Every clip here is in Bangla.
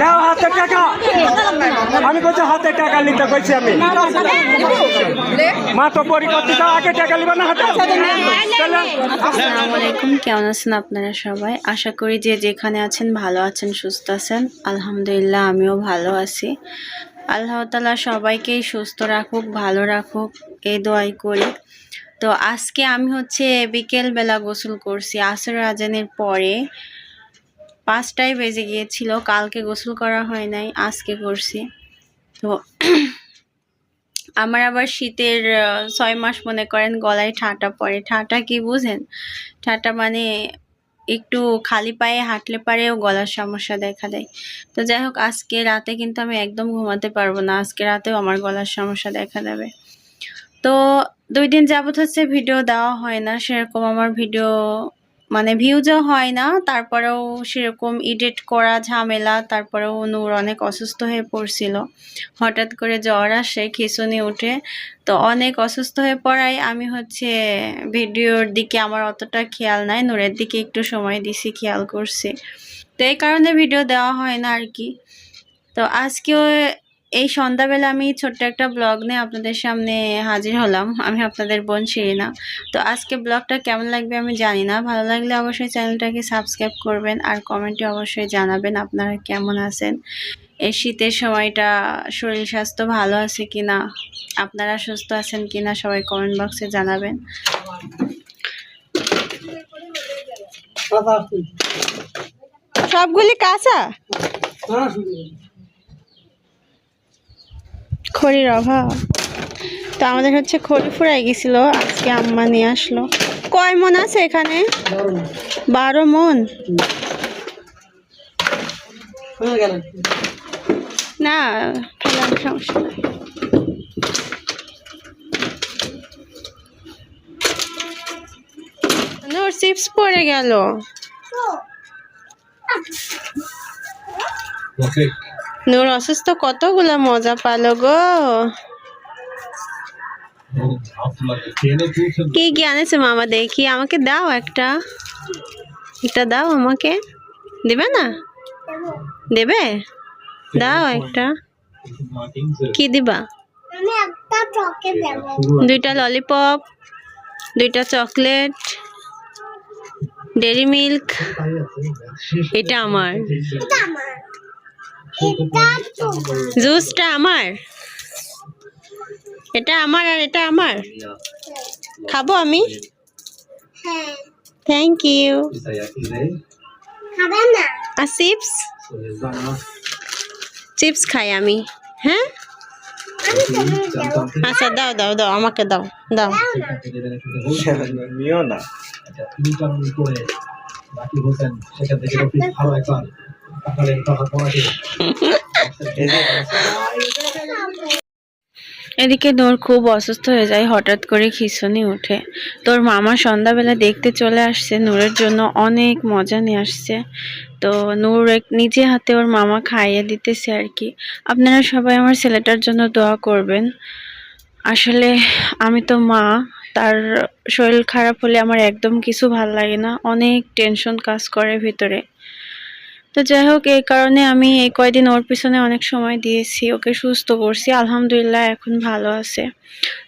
নাও হাতে টাকা। আমি টাকা নিতে কইছি আমি। মা তো আগে টাকা না হাতে। আসসালামু আলাইকুম কেমন আছেন আপনারা সবাই? আশা করি যে যেখানে আছেন ভালো আছেন, সুস্থ আছেন। আলহামদুলিল্লাহ, আমিও ভালো আছি। আল্লাহ তালা সবাইকেই সুস্থ রাখুক, ভালো রাখুক, এই দোয়াই করি। তো আজকে আমি হচ্ছে বিকেলবেলা গোসল করছি আসর আজানের পরে পাঁচটায় বেজে গিয়েছিল, কালকে গোসল করা হয় নাই, আজকে করছি। তো আমার আবার শীতের ছয় মাস মনে করেন গলায় ঠাটা পড়ে। ঠাটা কি বুঝেন? ঠাটা মানে একটু খালি পায়ে হাঁটলে পারেও গলার সমস্যা দেখা দেয়। তো যাই হোক, আজকে রাতে কিন্তু আমি একদম ঘুমাতে পারব না। আজকে রাতেও আমার গলার সমস্যা দেখা দেবে। তো দুই দিন যাবত হচ্ছে, ভিডিও দেওয়া হয় না। সেরকম আমার ভিডিও মানে ভিউজও হয় না, তারপরেও সেরকম এডিট করা ঝামেলা, তারপরেও নূর অনেক অসুস্থ হয়ে পড়ছিল। হঠাৎ করে জ্বর আসে, খিঁচুনি উঠে। তো অনেক অসুস্থ হয়ে পড়ায় আমি হচ্ছে ভিডিওর দিকে আমার অতটা খেয়াল নাই, নূরের দিকে একটু সময় দিছি, খেয়াল করছি। তো এই কারণে ভিডিও দেওয়া হয় না আর কি। তো আজকেও এই সন্ধ্যাবেলা আমি ছোট্ট একটা ব্লগ নিয়ে আপনাদের সামনে হাজির হলাম। আমি আপনাদের বোন শিরিনা। তো আজকে ব্লগটা কেমন লাগবে আমি জানি না। ভালো লাগলে অবশ্যই চ্যানেলটাকে সাবস্ক্রাইব করবেন আর কমেন্টে অবশ্যই জানাবেন আপনারা কেমন আছেন। এই শীতের সময়টা শরীর স্বাস্থ্য ভালো আছে কি না আপনারা সুস্থ আছেন কি না সবাই কমেন্ট বক্সে জানাবেন। সবগুলি কাঁচা? খড়ির অভাব। তো আমাদের হচ্ছে খড়ি ফুরাই গেছিল আজকে আম্মা নিয়ে আসলো। কয় মন আছে এখানে? বারো মন? না সমস্যা নাই। চিপস পড়ে গেল। নূর অসুস্থ? কতগুলা মজা পালো গো। কি কি আনেছে মামা দেখি। আমাকে দাও একটা। এটা দাও আমাকে। দেবে না? দেবে? দাও একটা। কি দিবা? দুইটা ললিপপ, দুইটা চকলেট, ডেরি মিল্ক। এটা আমার এটা আমার এটা তোমার জুসটা আমার? এটা আমার আর এটা আমার? খাব আমি? হ্যাঁ থ্যাংক ইউ আর চিপস? চিপস খাই আমি। হ্যাঁ? আচ্ছা দাও দাও দাও আমাকে দাও দাও। নিও না। এদিকে নূর খুব অসুস্থ হয়ে যায়, হঠাৎ করে খিঁচুনি উঠে। তোর মামা সন্ধ্যাবেলা দেখতে চলে আসছে, নূরের জন্য অনেক মজা নিয়ে আসছে। তো নূর নিজে হাতে ওর মামা খাইয়ে দিতেছে আর কি। আপনারা সবাই আমার ছেলেটার জন্য দোয়া করবেন। আসলে আমি তো মা, তার শরীর খারাপ হলে আমার একদম কিছু ভালো লাগে না। অনেক টেনশন কাজ করে ভিতরে। তো যাই হোক, এই কারণে আমি এই কয়দিন ওর পিছনে অনেক সময় দিয়েছি, ওকে সুস্থ করছি, আলহামদুলিল্লাহ এখন ভালো আছে।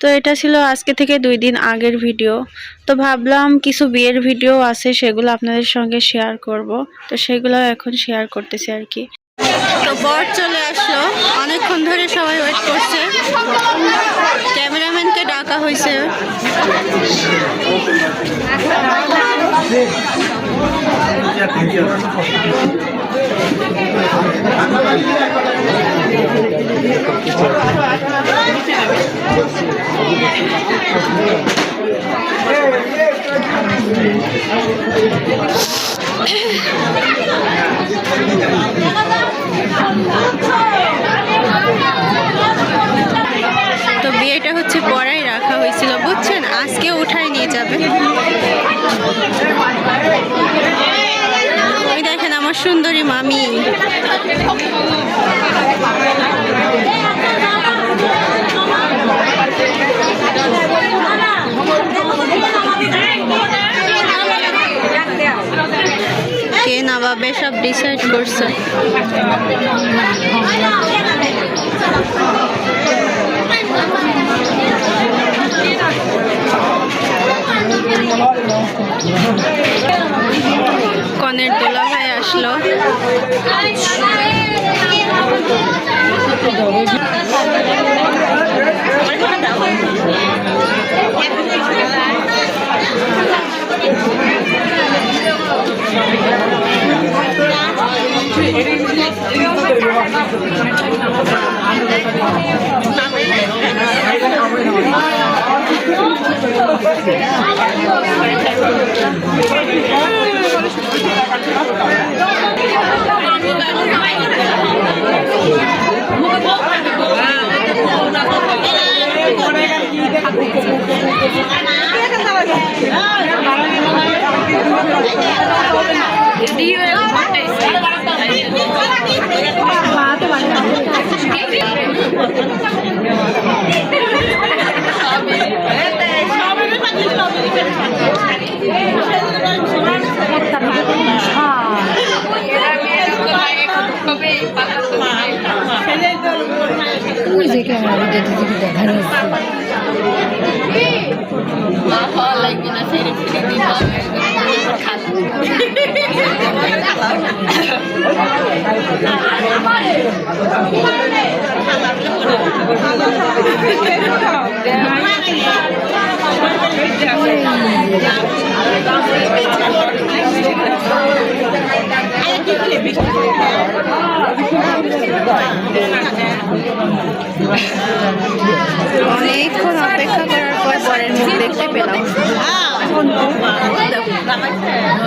তো এটা ছিল আজকে থেকে দুই দিন আগের ভিডিও। তো ভাবলাম কিছু বিয়ের ভিডিও আছে, সেগুলো আপনাদের সঙ্গে শেয়ার করব। তো সেগুলো এখন শেয়ার করতেছি আর কি। তো বর চলে আসলো। অনেকক্ষণ ধরে সবাই ওয়েট করছে। ক্যামেরাম্যানকে ডাকা হয়েছে। তো বিয়েটা হচ্ছে পরাই রাখা হয়েছিল, বুঝছেন? আজকে উঠাই নিয়ে যাবে। ওই দেখেন আমার সুন্দরী মামি। কে নবাবে সব ডিসাইড করছে? কনের দোলা ভাই আসলো। Vive ওই যে ক্যামেরা দিদি দেখা যাচ্ছে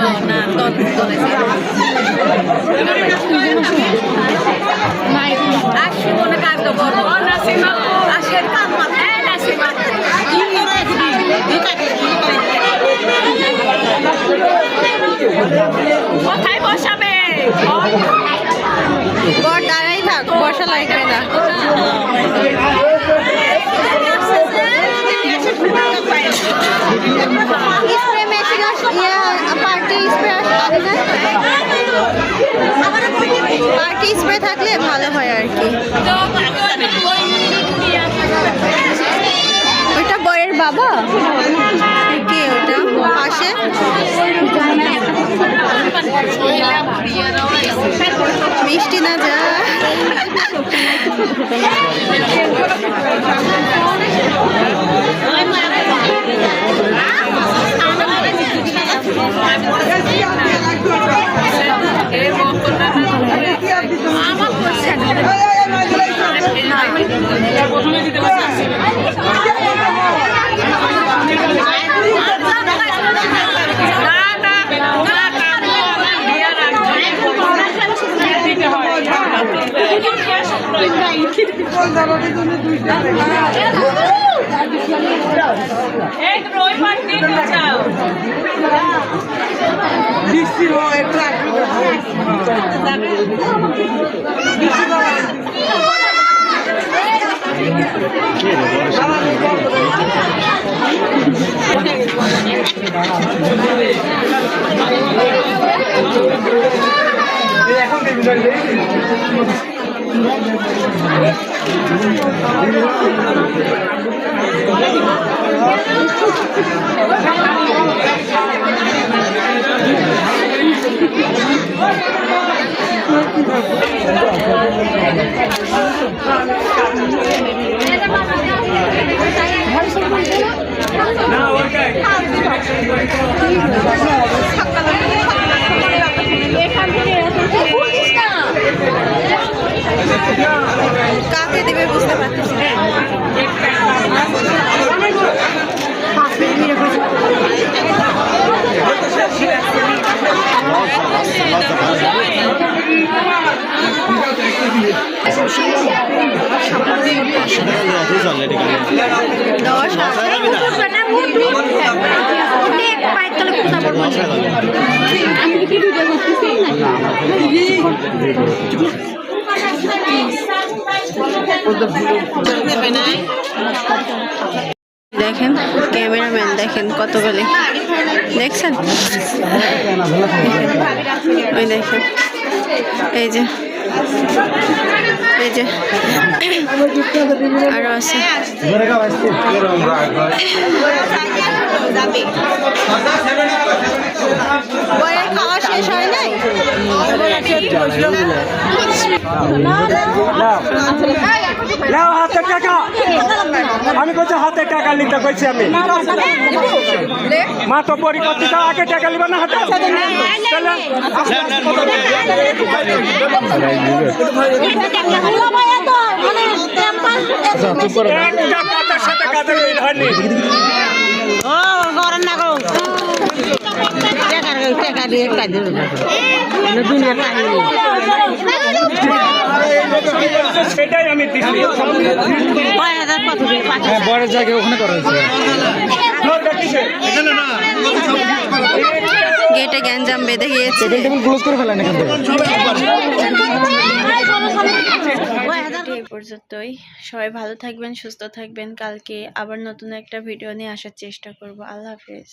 ตอนานตอนตอนอะไสิ না যা এখন কাকে দেবে বুঝতে পারতেছি। দশ দেখেন ক্যামেরাম্যান দেখেন কত বলে দেখছেন? ওই দেখেন। এই যে এই যে আরও আছে। খাওয়া শেষ হয় নাই নাও হাতে টাকা। আমি কইছি হাতে টাকা নিতে কইছি আমি। মা তো পরি করতে চাও আগে টাকা নিবা না হাতে। চলে একটা কথার সাথে কাজের মিল হয়নি। সেটাই আমি দিছি বড় জায়গায় ওখানে করা হয়েছে? গেটে গ্যাঞ্জাম বেঁধে গিয়েছে। টেবিল টেবিল ক্লোজ করে ফেলেন এখান থেকে। এই পর্যন্তই। সবাই ভালো থাকবেন সুস্থ থাকবেন। কালকে আবার নতুন একটা ভিডিও নিয়ে আসার চেষ্টা করব। আল্লাহ হাফেজ।